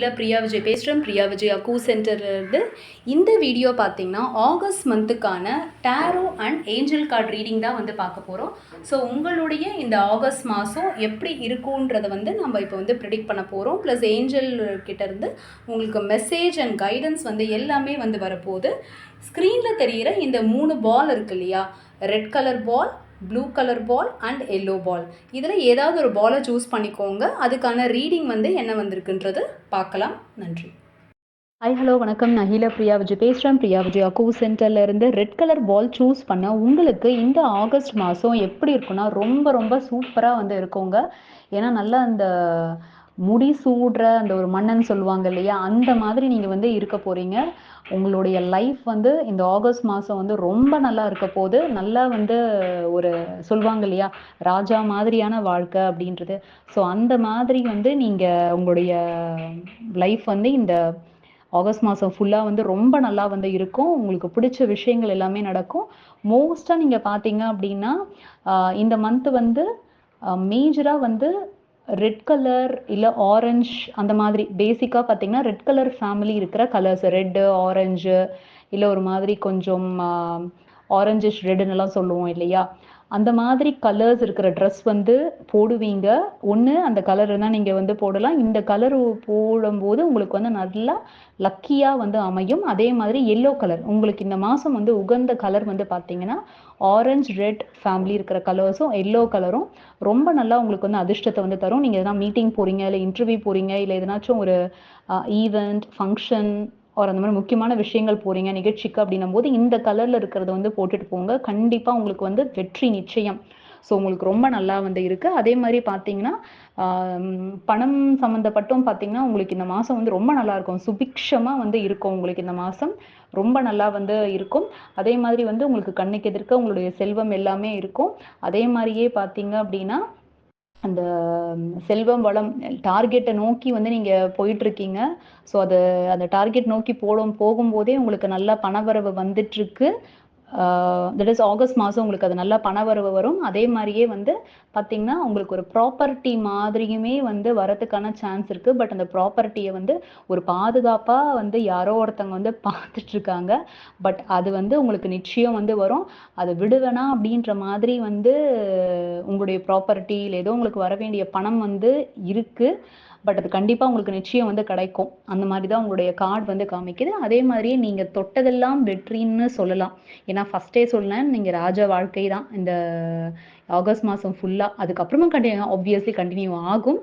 அகிலா பிரியா விஜய் பேசுகிறேன் பிரியா விஜய் அக்கூ சென்டர்லேருந்து இந்த வீடியோ பார்த்தீங்கன்னா August மந்த்துக்கான tarot and angel card reading தான் வந்து பார்க்க போகிறோம் ஸோ உங்களுடைய இந்த ஆகஸ்ட் மாதம் எப்படி இருக்குன்றதை வந்து நம்ம இப்போ வந்து ப்ரிடிக்ட் பண்ண போகிறோம் ப்ளஸ் ஏஞ்சல் கிட்டேருந்து உங்களுக்கு மெசேஜ் அண்ட் கைடன்ஸ் வந்து எல்லாமே வந்து வரப்போகுது. ஸ்க்ரீனில் தெரிகிற இந்த மூணு பால் இருக்கு இல்லையா? Red colour ball blue colour ball and yellow ball இதில் ஏதாவது ஒரு பாலை சூஸ் பண்ணிக்கோங்க. அதுக்கான ரீடிங் வந்து என்ன வந்திருக்குன்றது பார்க்கலாம். நன்றி. ஹாய் ஹலோ வணக்கம். நான் ஹீலா பிரியா விஜய். பேசுகிறேன் பிரியா விஜய். அக்கூ சென்டர்ல இருந்து ரெட் கலர் பால் சூஸ் பண்ண உங்களுக்கு இந்த ஆகஸ்ட் மாதம் எப்படி இருக்குன்னா ரொம்ப ரொம்ப சூப்பராக வந்து இருக்குங்க. ஏன்னா நல்லா அந்த முடி சூடுற அந்த ஒரு மன்னன் சொல்லுவாங்க இல்லையா? அந்த மாதிரி நீங்கள் வந்து இருக்க போகிறீங்க உங்களுடைய லைஃப் வந்து இந்த ஆகஸ்ட் மாதம் வந்து ரொம்ப நல்லா இருக்க போது நல்லா வந்து ஒரு சொல்லுவாங்க இல்லையா ராஜா மாதிரியான வாழ்க்கை அப்படின்றது. ஸோ அந்த மாதிரி வந்து நீங்கள் உங்களுடைய லைஃப் வந்து இந்த ஆகஸ்ட் மாதம் ஃபுல்லாக வந்து ரொம்ப நல்லா வந்து இருக்கும். உங்களுக்கு பிடிச்ச விஷயங்கள் எல்லாமே நடக்கும். மோஸ்ட்டாக நீங்கள் பார்த்தீங்க அப்படின்னா இந்த மந்த் வந்து மேஜராக வந்து ரெட் கலர் இல்லை ஆரஞ்ச் அந்த மாதிரி பேசிக்காக பார்த்தீங்கன்னா ரெட் கலர் ஃபேமிலி இருக்கிற கலர்ஸ் ரெட்டு ஆரஞ்சு இல்லை ஒரு மாதிரி கொஞ்சம் ஆரஞ்சிஷ் ரெட்டுன்னெல்லாம் சொல்லுவோம் இல்லையா? அந்த மாதிரி கலர்ஸ் இருக்கிற ட்ரெஸ் வந்து போடுவீங்க. ஒன்று அந்த கலர் தான் நீங்கள் வந்து போடலாம். இந்த கலர் போடும்போது உங்களுக்கு வந்து நல்லா லக்கியாக வந்து அமையும். அதே மாதிரி எல்லோ கலர் உங்களுக்கு இந்த மாதம் வந்து உகந்த கலர் வந்து பார்த்தீங்கன்னா ஆரஞ்சு ரெட் ஃபேமிலி இருக்கிற கலர்ஸும் எல்லோ கலரும் ரொம்ப நல்லா உங்களுக்கு வந்து அதிர்ஷ்டத்தை வந்து தரும். நீங்கள் எதனா மீட்டிங் போகிறீங்க இல்லை இன்டர்வியூ போகிறீங்க இல்லை எதனாச்சும் ஒரு ஈவெண்ட் ஃபங்க்ஷன் ஒரு அந்த மாதிரி முக்கியமான விஷயங்கள் போகிறீங்க நிகழ்ச்சிக்கு அப்படின்னும் போது இந்த கலரில் இருக்கிறத வந்து போட்டுட்டு போங்க. கண்டிப்பாக உங்களுக்கு வந்து வெற்றி நிச்சயம். ஸோ உங்களுக்கு ரொம்ப நல்லா வந்து இருக்குது அதே மாதிரி பார்த்தீங்கன்னா பணம் சம்மந்தப்பட்டும் பார்த்தீங்கன்னா உங்களுக்கு இந்த மாதம் வந்து ரொம்ப நல்லா இருக்கும். சுபிக்ஷமாக வந்து இருக்கும் உங்களுக்கு இந்த மாதம் ரொம்ப நல்லா வந்து இருக்கும். அதே மாதிரி வந்து உங்களுக்கு கண்ணுக்கு எதிர்க்க உங்களுடைய செல்வம் எல்லாமே இருக்கும். அதே மாதிரியே பார்த்தீங்க அப்படின்னா அந்த செல்வம் வளம் டார்கெட்டை நோக்கி வந்து நீங்கள் போயிட்டுருக்கீங்க. ஸோ அது அந்த டார்கெட் நோக்கி போடும் போகும்போதே உங்களுக்கு நல்ல பணவரவு வந்துட்டுருக்கு. தட் இஸ் ஆகஸ்ட் மாதம் உங்களுக்கு அது நல்லா பணவரவு வரும். அதே மாதிரியே வந்து பார்த்திங்கன்னா உங்களுக்கு ஒரு ப்ராப்பர்ட்டி மாதிரியுமே வந்து வரதுக்கான சான்ஸ் இருக்குது பட் அந்த ப்ராப்பர்ட்டியை வந்து ஒரு பாதுகாப்பாக வந்து யாரோ ஒருத்தவங்க வந்து பார்த்துட்ருக்காங்க பட் அது வந்து உங்களுக்கு நிச்சயம் வந்து வரும். அதை விடுவேனா அப்படின்ற மாதிரி வந்து உங்களுடைய ப்ராப்பர்ட்டி இல்லை ஏதோ உங்களுக்கு வர வேண்டிய பணம் வந்து இருக்குது பட் அது கண்டிப்பாக உங்களுக்கு நிச்சயம் வந்து கிடைக்கும். அந்த மாதிரி தான் உங்களுடைய கார்டு வந்து காமிக்குது. அதே மாதிரியே நீங்கள் தொட்டதெல்லாம் வெற்றின்னு சொல்லலாம். ஏன்னா ஃபஸ்ட்டே சொன்னேன் நீங்கள் ராஜ வாழ்க்கை தான் இந்த ஆகஸ்ட் மாதம் ஃபுல்லாக அதுக்கப்புறமா கண்டினியூ ஆப்வியஸ்லி கண்டினியூ ஆகும்.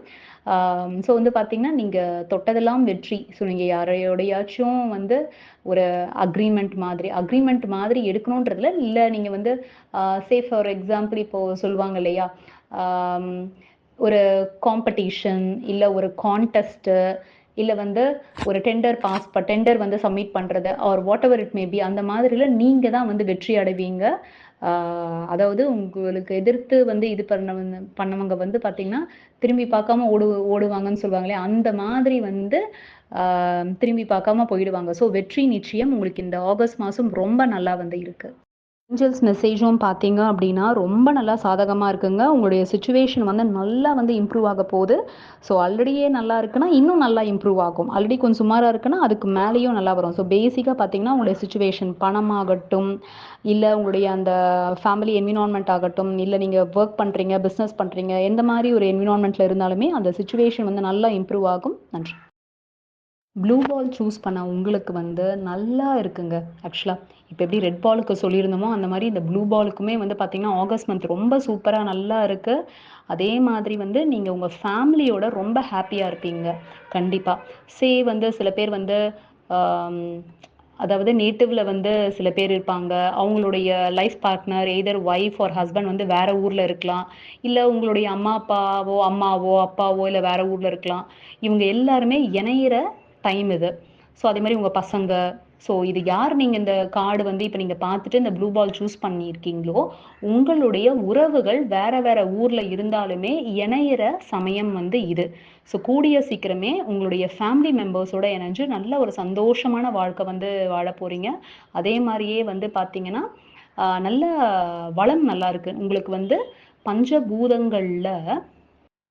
ஸோ வந்து பார்த்தீங்கன்னா நீங்கள் தொட்டதெல்லாம் வெற்றி. ஸோ நீங்கள் யாரையோடையாச்சும் வந்து ஒரு அக்ரிமெண்ட் மாதிரி அக்ரிமெண்ட் மாதிரி எடுக்கணுன்றதுல இல்லை நீங்கள் வந்து சே ஃபார் எக்ஸாம்பிள் இப்போது சொல்லுவாங்க இல்லையா? ஒரு காம்படிஷன் இல்லை ஒரு கான்டெஸ்ட்டு இல்லை வந்து ஒரு டெண்டர் பாஸ் ப டெண்டர் வந்து சப்மிட் பண்ணுறது or whatever it maybe அந்த மாதிரில நீங்கள் தான் வந்து வெற்றி அடைவீங்க. அதாவது உங்களுக்கு எதிர்த்து வந்து இது பண்ண பண்ணவங்க வந்து பார்த்தீங்கன்னா திரும்பி பார்க்காம ஓடு ஓடுவாங்கன்னு சொல்லுவாங்களே அந்த மாதிரி வந்து திரும்பி பார்க்காம போயிடுவாங்க. ஸோ வெற்றி நிச்சயம் உங்களுக்கு இந்த ஆகஸ்ட் மாதம் ரொம்ப நல்லா வந்து இருக்குது ஏஞ்சல்ஸ் மெசேஜும் பார்த்தீங்க அப்படின்னா ரொம்ப நல்லா சாதகமாக இருக்குங்க. உங்களுடைய சுச்சுவேஷன் வந்து நல்லா வந்து இம்ப்ரூவ் ஆக போகுது. ஸோ ஆல்ரெடியே நல்லா இருக்குன்னா இன்னும் நல்லா இம்ப்ரூவ் ஆகும். ஆல்ரெடி கொஞ்சம் சுமாராக இருக்குன்னா அதுக்கு மேலேயும் நல்லா வரும். ஸோ பேசிக்காக பார்த்தீங்கன்னா உங்களுடைய சுச்சுவேஷன் பணமாகட்டும் இல்லை உங்களுடைய அந்த ஃபேமிலி என்விரான்மெண்ட் ஆகட்டும் இல்லை நீங்கள் ஒர்க் பண்ணுறீங்க பிஸ்னஸ் பண்ணுறீங்க எந்த மாதிரி ஒரு என்விரான்மெண்ட்டில் இருந்தாலுமே அந்த சுச்சுவேஷன் வந்து நல்லா இம்ப்ரூவ் ஆகும். நன்றி. ப்ளூ பால் சூஸ் பண்ண உங்களுக்கு வந்து நல்லா இருக்குங்க ஆக்சுவலாக இப்போ எப்படி ரெட் பாலுக்கு சொல்லியிருந்தோமோ அந்த மாதிரி இந்த ப்ளூ பாலுக்குமே வந்து பார்த்திங்கன்னா ஆகஸ்ட் மந்த் ரொம்ப சூப்பராக நல்லா இருக்குது அதே மாதிரி வந்து நீங்கள் உங்கள் ஃபேமிலியோட ரொம்ப ஹாப்பியாக இருப்பீங்க கண்டிப்பாக சே வந்து சில பேர் வந்து அதாவது நேட்டிவில் வந்து சில பேர் இருப்பாங்க. அவங்களுடைய life partner either wife or husband வந்து வேற ஊரில் இருக்கலாம். இல்லை உங்களுடைய அம்மா அப்பாவோ அம்மாவோ அப்பாவோ இல்லை வேற ஊரில் இருக்கலாம். இவங்க எல்லாருமே இணையிற டைம் இது. ஸோ அதே மாதிரி உங்கள் பசங்க ஸோ இது யார் நீங்கள் இந்த கார்டு வந்து இப்போ நீங்கள் பார்த்துட்டு இந்த ப்ளூ பால் சூஸ் பண்ணியிருக்கீங்களோ உங்களுடைய உறவுகள் வேற வேற ஊரில் இருந்தாலுமே இணையிற சமயம் வந்து இது. ஸோ கூடிய சீக்கிரமே உங்களுடைய ஃபேமிலி மெம்பர்ஸோட இணைஞ்சு நல்ல ஒரு சந்தோஷமான வாழ்க்கை வந்து வாழ போகிறீங்க அதே மாதிரியே வந்து பார்த்தீங்கன்னா நல்ல வளம் நல்லா இருக்கு. உங்களுக்கு வந்து பஞ்சபூதங்களில்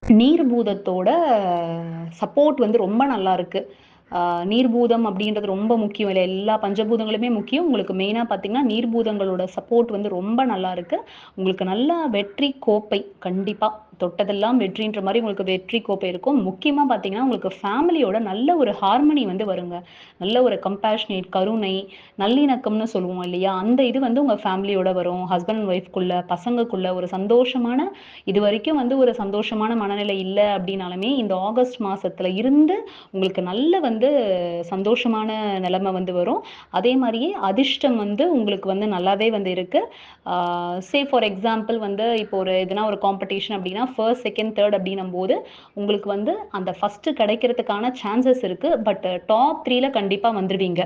நீர் பூதத்தோட சப்போர்ட் வந்து ரொம்ப நல்லா இருக்குது நீர்பூதம் அப்படின்றது ரொம்ப முக்கியம். இல்லை எல்லா பஞ்சபூதங்களுமே முக்கியம். உங்களுக்கு மெயினாக பார்த்தீங்கன்னா நீர்பூதங்களோட சப்போர்ட் வந்து ரொம்ப நல்லா இருக்கு. உங்களுக்கு நல்லா வெற்றி கோப்பை கண்டிப்பாக தொட்டதெல்லாம் வெற்றின்ற மாதிரி உங்களுக்கு வெற்றி கோப்பை இருக்கும். முக்கியமாக பார்த்தீங்கன்னா உங்களுக்கு ஃபேமிலியோட நல்ல ஒரு ஹார்மனி வந்து வருங்க. நல்ல ஒரு கம்பேஷனேட் கருணை நல்லிணக்கம்னு சொல்லுவோம் இல்லையா? அந்த இது வந்து உங்கள் ஃபேமிலியோட வரும். ஹஸ்பண்ட் அண்ட் ஒய்ஃப்குள்ள பசங்கக்குள்ள ஒரு சந்தோஷமான இது வரைக்கும் வந்து ஒரு சந்தோஷமான மனநிலை இல்லை அப்படின்னாலுமே இந்த ஆகஸ்ட் மாதத்தில் இருந்து உங்களுக்கு நல்ல வந்து சந்தோஷமான நிலைமை வந்து வரும். அதே மாதிரியே அதிர்ஷ்டம் வந்து உங்களுக்கு வந்து நல்லாவே வந்து இருக்கு. சே ஃபார் எக்ஸாம்பிள் வந்து இப்போ ஒரு எதுனா ஒரு காம்படிஷன் அப்படின்னா ஃபர்ஸ்ட் செகண்ட் தேர்ட் அப்படின்னும் போது உங்களுக்கு வந்து அந்த ஃபர்ஸ்ட் கிடைக்கிறதுக்கான சான்சஸ் இருக்கு. பட் டாப் த்ரீல கண்டிப்பா வந்துடுவீங்க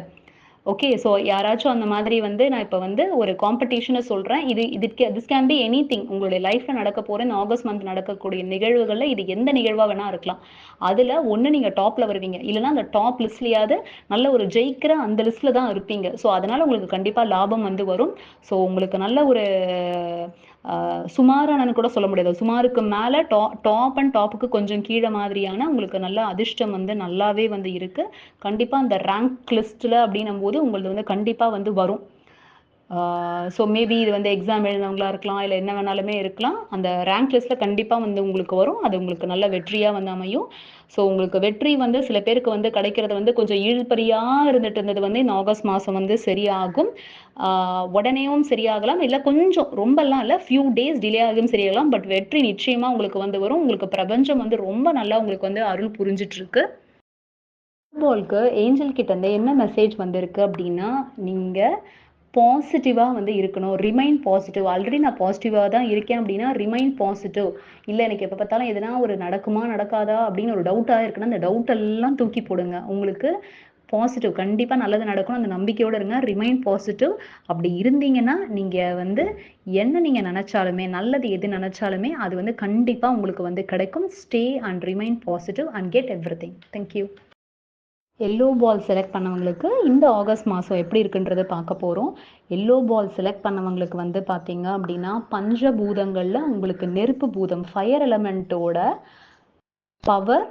ஓகே ஸோ யாராச்சும் அந்த மாதிரி வந்து நான் இப்போ வந்து ஒரு காம்படிஷனை சொல்கிறேன் இது இதுக்கு this can be anything உங்களுடைய லைஃப்பில் நடக்க போகிற இந்த ஆகஸ்ட் மந்த் நடக்கக்கூடிய நிகழ்வுகளில் இது எந்த நிகழ்வாக வேணால் இருக்கலாம். அதில் ஒன்று நீங்கள் டாப்பில் வருவீங்க. இல்லைன்னா அந்த டாப் லிஸ்ட்லையாவது நல்ல ஒரு ஜெயிக்கிற அந்த லிஸ்ட்டில் தான் இருப்பீங்க. ஸோ அதனால் உங்களுக்கு கண்டிப்பாக லாபம் வந்து வரும். ஸோ உங்களுக்கு நல்ல ஒரு சுமாரானு கூட சொல்ல முடியாது. சுமாருக்கு மேலே டா டாப் அண்ட் டாப்புக்கு கொஞ்சம் கீழே மாதிரியான உங்களுக்கு நல்ல அதிர்ஷ்டம் வந்து நல்லாவே வந்து இருக்குது கண்டிப்பாக அந்த ரேங்க் லிஸ்ட்டில் அப்படின்னும் போது உங்களுக்கு வந்து கண்டிப்பாக வந்து வரும். ஸோ மேபி இது வந்து எக்ஸாம் எழுதினவங்களா இருக்கலாம் இல்லை என்ன வேணாலுமே இருக்கலாம். அந்த ரேங்க் லிஸ்ட்டில் கண்டிப்பாக வந்து உங்களுக்கு வரும். அது உங்களுக்கு நல்ல வெற்றியாக வந்து அமையும். ஸோ உங்களுக்கு வெற்றி வந்து சில பேருக்கு வந்து கிடைக்கிறது வந்து கொஞ்சம் இழுபறியாக இருந்துட்டு இருந்தது வந்து இந்த ஆகஸ்ட் மாதம் வந்து சரியாகும். உடனேயும் சரியாகலாம். இல்லை கொஞ்சம் ரொம்பலாம் இல்லை. ஃபியூ டேஸ் டிலே ஆகும் சரியாகலாம். பட் வெற்றி நிச்சயமாக உங்களுக்கு வந்து வரும். உங்களுக்கு பிரபஞ்சம் வந்து ரொம்ப நல்லா உங்களுக்கு வந்து அருள் புரிஞ்சிட்ருக்கு. பால்க்கு ஏஞ்சல் கிட்ட இருந்து என்ன மெசேஜ் வந்திருக்கு அப்படின்னா நீங்கள் பாசிட்டிவாக வந்து இருக்கணும். ரிமைன் பாசிட்டிவ் ஆல்ரெடி நான் பாசிட்டிவாக தான் இருக்கேன் அப்படின்னா ரிமைன் பாசிட்டிவ் இல்லை எனக்கு எப்போ பார்த்தாலும் எதனா ஒரு நடக்குமா நடக்காதா அப்படின்னு ஒரு டவுட்டாக இருக்குன்னா அந்த டவுட் எல்லாம் தூக்கி போடுங்க. உங்களுக்கு பாசிட்டிவ் கண்டிப்பாக நல்லது நடக்கணும். அந்த நம்பிக்கையோடு இருங்க. ரிமைன் பாசிட்டிவ் அப்படி இருந்தீங்கன்னா நீங்கள் வந்து என்ன நீங்கள் நினச்சாலுமே நல்லது எது நினச்சாலுமே அது வந்து கண்டிப்பாக உங்களுக்கு வந்து கிடைக்கும். Stay and remain positive and get everything thank you yellow ball select பண்ணவங்களுக்கு இந்த ஆகஸ்ட் மாதம் எப்படி இருக்குன்றதை பார்க்க போகிறோம் எல்லோ பால் செலக்ட் பண்ணவங்களுக்கு வந்து பார்த்தீங்க அப்படின்னா பஞ்ச பூதங்களில் உங்களுக்கு நெருப்பு பூதம் ஃபயர் எலமெண்ட்டோட பவர்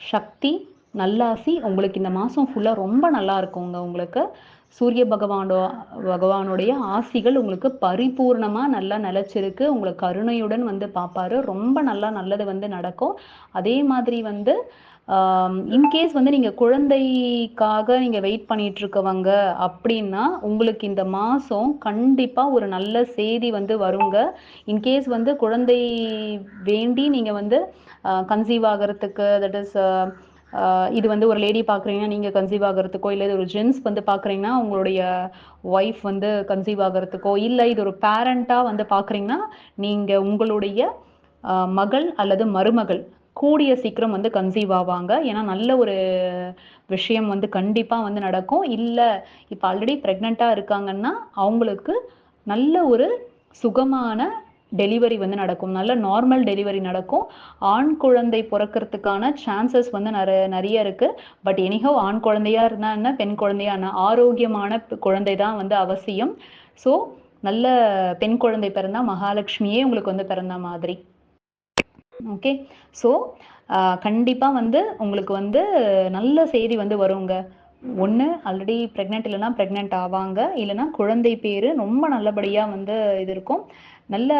சக்தி நல்லாசி உங்களுக்கு இந்த மாதம் ஃபுல்லாக ரொம்ப நல்லா இருக்குங்க உங்களுக்கு. சூரிய பகவானோ பகவானுடைய ஆசிகள் உங்களுக்கு பரிபூர்ணமாக நல்லா நிலச்சிருக்கு. உங்களை கருணையுடன் வந்து பார்ப்பாரு. ரொம்ப நல்லா நல்லது வந்து நடக்கும். அதே மாதிரி வந்து இன்கேஸ் வந்து நீங்கள் குழந்தைக்காக நீங்கள் வெயிட் பண்ணிட்டு இருக்கவங்க அப்படின்னா உங்களுக்கு இந்த மாதம் கண்டிப்பாக ஒரு நல்ல செய்தி வந்து வருங்க. இன்கேஸ் வந்து குழந்தை வேண்டி நீங்கள் வந்து கன்சீவ் ஆகிறதுக்கு தட் இஸ் இது வந்து ஒரு லேடி பார்க்குறீங்கன்னா நீங்கள் கன்சீவ் ஆகிறதுக்கோ இல்லை இது ஒரு ஜென்ஸ் வந்து பார்க்குறீங்கன்னா உங்களுடைய ஒய்ஃப் வந்து கன்சீவ் ஆகிறதுக்கோ இல்லை இது ஒரு பேரண்ட்டாக வந்து பார்க்குறீங்கன்னா நீங்கள் உங்களுடைய மகள் அல்லது மருமகள் கூடிய சீக்கிரம் வந்து கன்சீவ் ஆவாங்க. ஏன்னா நல்ல ஒரு விஷயம் வந்து கண்டிப்பாக வந்து நடக்கும். இல்லை இப்போ ஆல்ரெடி ப்ரெக்னெண்ட்டாக இருக்காங்கன்னா அவங்களுக்கு நல்ல ஒரு சுகமான டெலிவரி வந்து நடக்கும். நல்ல நார்மல் டெலிவரி நடக்கும். ஆண் குழந்தை பிறக்கிறதுக்கான சான்சஸ் வந்து நிறைய நிறைய இருக்குது பட் எனிஹோ ஆண் குழந்தையா இருந்தா என்ன பெண் குழந்தையா என்ன ஆரோக்கியமான குழந்தை தான் வந்து அவசியம். ஸோ நல்ல பெண் குழந்தை பிறந்தா மகாலட்சுமியே உங்களுக்கு வந்து பிறந்த மாதிரி. ஓகே ஸோ கண்டிப்பாக வந்து உங்களுக்கு வந்து நல்ல செய்தி வந்து வருங்க. ஒன்று ஆல்ரெடி ப்ரெக்னென்ட் இல்லைனா ப்ரெக்னென்ட் ஆவாங்க. இல்லைன்னா குழந்தை பேர் ரொம்ப நல்லபடியாக வந்து இது இருக்கும். நல்ல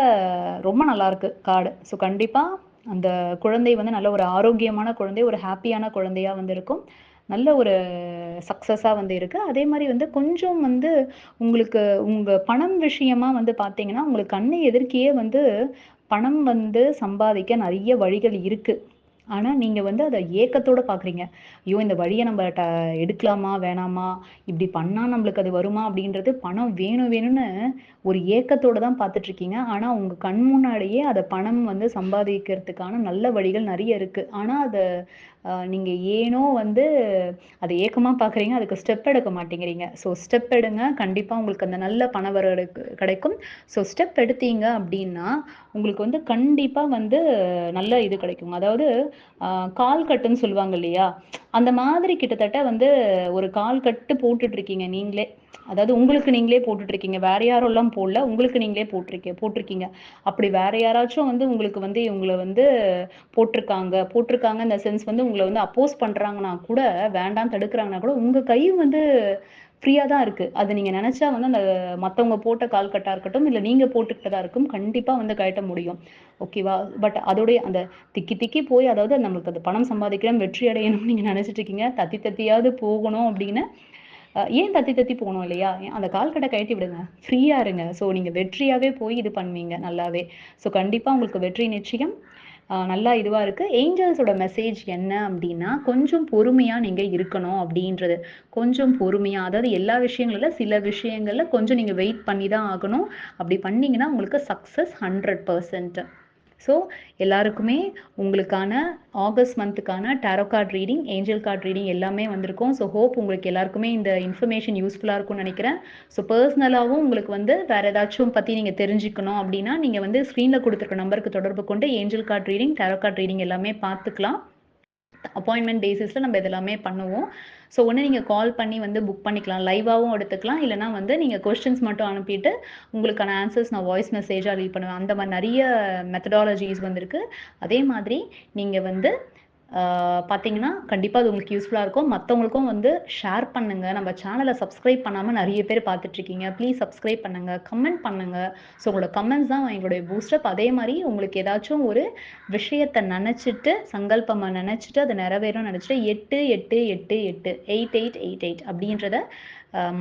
ரொம்ப நல்லாயிருக்கு கார்டு. ஸோ கண்டிப்பாக அந்த குழந்தை வந்து நல்ல ஒரு ஆரோக்கியமான குழந்தை ஒரு ஹாப்பியான குழந்தையாக வந்து இருக்கும். நல்ல ஒரு சக்ஸஸாக வந்து இருக்குது அதே மாதிரி வந்து கொஞ்சம் வந்து உங்களுக்கு உங்கள் பணம் விஷயமா வந்து பார்த்தீங்கன்னா உங்களுக்கு கண்ணை எதிர்க்கையே வந்து பணம் வந்து சம்பாதிக்க நிறைய வழிகள் இருக்குது ஆனால் நீங்கள் வந்து அதை ஏக்கத்தோடு பார்க்குறீங்க ஐயோ இந்த வழியை நம்ம ட எடுக்கலாமா வேணாமா? இப்படி பண்ணால் நம்மளுக்கு அது வருமா? அப்படின்றது பணம் வேணும் வேணும்னு ஒரு ஏக்கத்தோடு தான் பார்த்துட்ருக்கீங்க ஆனால் உங்கள் கண் முன்னாடியே அதை பணம் வந்து சம்பாதிக்கிறதுக்கான நல்ல வழிகள் நிறைய இருக்குது ஆனால் அதை நீங்கள் ஏனோ வந்து அதை ஏக்கமாக பார்க்குறீங்க அதுக்கு ஸ்டெப் எடுக்க மாட்டேங்கிறீங்க. ஸோ ஸ்டெப் எடுங்க. கண்டிப்பாக உங்களுக்கு அந்த நல்ல பண வரவு கிடைக்கும். ஸோ ஸ்டெப் எடுத்தீங்க அப்படின்னா உங்களுக்கு வந்து கண்டிப்பாக வந்து நல்ல இது கிடைக்கும். அதாவது கால் கட்டுன்னு சொல்லுவாங்க இல்லையா? அந்த மாதிரி கிட்டத்தட்ட வந்து ஒரு கால் கட்டு போட்டுட்டு இருக்கீங்க நீங்களே. அதாவது உங்களுக்கு நீங்களே போட்டுட்டு இருக்கீங்க வேற யாரும் எல்லாம் போடல உங்களுக்கு நீங்களே போட்டிருக்கீங்க போட்டிருக்கீங்க. அப்படி வேற யாராச்சும் வந்து உங்களுக்கு வந்து இவங்களை வந்து போட்டிருக்காங்க. போட்டிருக்காங்க இந்த சென்ஸ் வந்து உங்களை வந்து அப்போஸ் பண்றாங்கன்னா கூட வேண்டாம் தடுக்கிறாங்கன்னா கூட உங்க கை வந்து ஃப்ரீயாக தான் இருக்கு. அது நீங்க நினைச்சா வந்து அந்த மத்தவங்க போட்ட கால் கட்டா இருக்கட்டும் இல்லை நீங்க போட்டுக்கிட்டதா இருக்கும் கண்டிப்பா வந்து கழட்ட முடியும். ஓகேவா பட் அதோடைய அந்த திக்கி திக்கி போய் அதாவது நம்மளுக்கு அது பணம் சம்பாதிக்கணும் வெற்றி அடையணும்னு நீங்க நினைச்சிட்டு இருக்கீங்க தத்தி தத்தியாவது போகணும் அப்படின்னு ஏன் தத்தி தத்தி போகணும் இல்லையா? ஏன் அந்த கால் கடை கழட்டி விடுங்க. ஃப்ரீயா இருங்க. ஸோ நீங்க வெற்றியாவே போய் இது பண்ணுவீங்க நல்லாவே. ஸோ கண்டிப்பா உங்களுக்கு வெற்றி நிச்சயம். நல்லா இதுவா இருக்கு. ஏஞ்சல்ஸோட மெசேஜ் என்ன அப்படின்னா கொஞ்சம் பொறுமையா நீங்க இருக்கணும் அப்படின்றது. கொஞ்சம் பொறுமையா அதாவது எல்லா விஷயங்கள்ல சில விஷயங்கள்ல கொஞ்சம் நீங்க வெயிட் பண்ணி தான் ஆகணும். அப்படி பண்ணீங்கன்னா உங்களுக்கு சக்சஸ் ஹண்ட்ரட் பர்சன்ட் ஸோ எல்லாருக்குமே உங்களுக்கான August மந்த்துக்கான tarot card reading angel card reading எல்லாமே வந்திருக்கும். ஸோ ஹோப் உங்களுக்கு எல்லாருக்குமே இந்த இன்ஃபர்மேஷன் யூஸ்ஃபுல்லாக இருக்கும்னு நினைக்கிறேன். ஸோ பர்சனலாகவும் உங்களுக்கு வந்து வேறு ஏதாச்சும் பற்றி நீங்கள் தெரிஞ்சுக்கணும் அப்படின்னா நீங்கள் வந்து ஸ்க்ரீனில் கொடுத்துருக்க நம்பருக்கு தொடர்பு கொண்டு angel card reading tarot card reading எல்லாமே பார்த்துக்கலாம். அப்பாயின்மெண்ட் பேசிஸில் நம்ம இதெல்லாமே பண்ணுவோம். ஸோ ஒன்று நீங்கள் கால் பண்ணி வந்து புக் பண்ணிக்கலாம். லைவாகவும் எடுத்துக்கலாம். இல்லைனா வந்து நீங்கள் கொஸ்டின்ஸ் மட்டும் அனுப்பிட்டு உங்களுக்கான ஆன்சர்ஸ் நான் வாய்ஸ் மெசேஜாக லீவ் பண்ணுவேன். அந்த மாதிரி நிறைய மெத்தடாலஜிஸ் வந்திருக்கு. அதே மாதிரி நீங்கள் வந்து பார்த்தீங்கன்னா கண்டிப்பாக அது உங்களுக்கு யூஸ்ஃபுல்லாக இருக்கும். மற்றவங்களுக்கும் வந்து ஷேர் பண்ணுங்கள் நம்ம சேனலை சப்ஸ்கிரைப் பண்ணாமல் நிறைய பேர் பார்த்துட்ருக்கீங்க ப்ளீஸ் சப்ஸ்கிரைப் பண்ணுங்கள் கமெண்ட் பண்ணுங்கள் ஸோ உங்களோட கமெண்ட்ஸ் தான் எங்களுடைய பூஸ்டப் அதே மாதிரி உங்களுக்கு ஏதாச்சும் ஒரு விஷயத்தை நினச்சிட்டு சங்கல்பமாக நினச்சிட்டு அதை நிறைவேறும் நினச்சிட்டு எட்டு எட்டு எட்டு எட்டு எயிட் எயிட் எயிட் எயிட் அப்படின்றத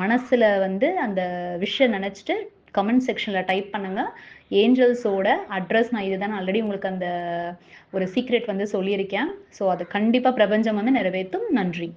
மனசில் வந்து அந்த விஷயம் நினச்சிட்டு கமெண்ட் செக்ஷனில் டைப் பண்ணுங்கள் ஏஞ்சல்ஸோட அட்ரஸ் நான் இதுதான் ஆல்ரெடி உங்களுக்கு அந்த ஒரு சீக்ரெட் வந்து சொல்லியிருக்கேன். ஸோ அது கண்டிப்பாக பிரபஞ்சம் வந்து நிறைவேற்றும். நன்றி.